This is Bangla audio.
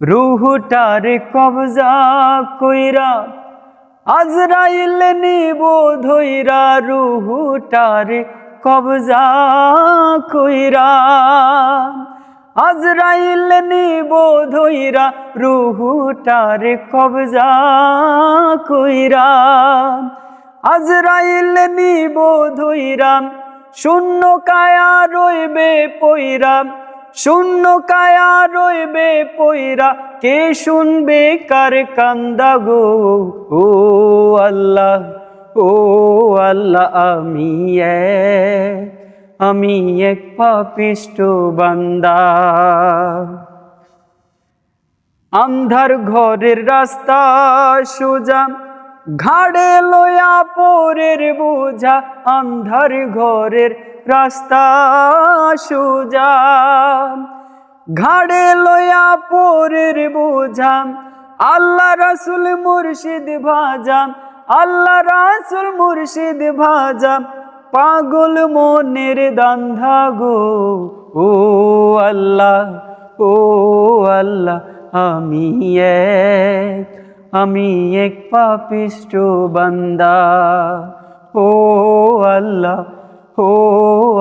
রুহুটার কবজা কইরা আজরাইল নিব ধইরা, রুহুটার কবজা কইরা। আজরাইল নিব ধইরা, রুহুটার কবজা কইরা। আজরাইল নিব ধইরা, শূন্য কায়া রইবে পইরা। শূন্য কায়া রইবে পইরা, কে শুনবে কার কান্দা গো? ও আল্লাহ ও আল্লাহ, আমি আমি এক পাপিষ্ট বান্দা। আন্ধার ঘরের রাস্তা সোজা, ঘাড়ে লয়া পরের বোঝা, আন্ধার ঘরের রাস্তা সোজা, ঘাড়ে লয়া পরের বোঝা, আল্লাহ রাসুল মুর্শিদ ভাজা, আল্লাহ রাসুল মুর্শিদ ভাজা, পাগল মনের দান্ধা গো, ও আল্লাহ ও আল্লাহ, আমি এক আমি এক পাপিষ্ট বান্দা, ও আল্লাহ, ও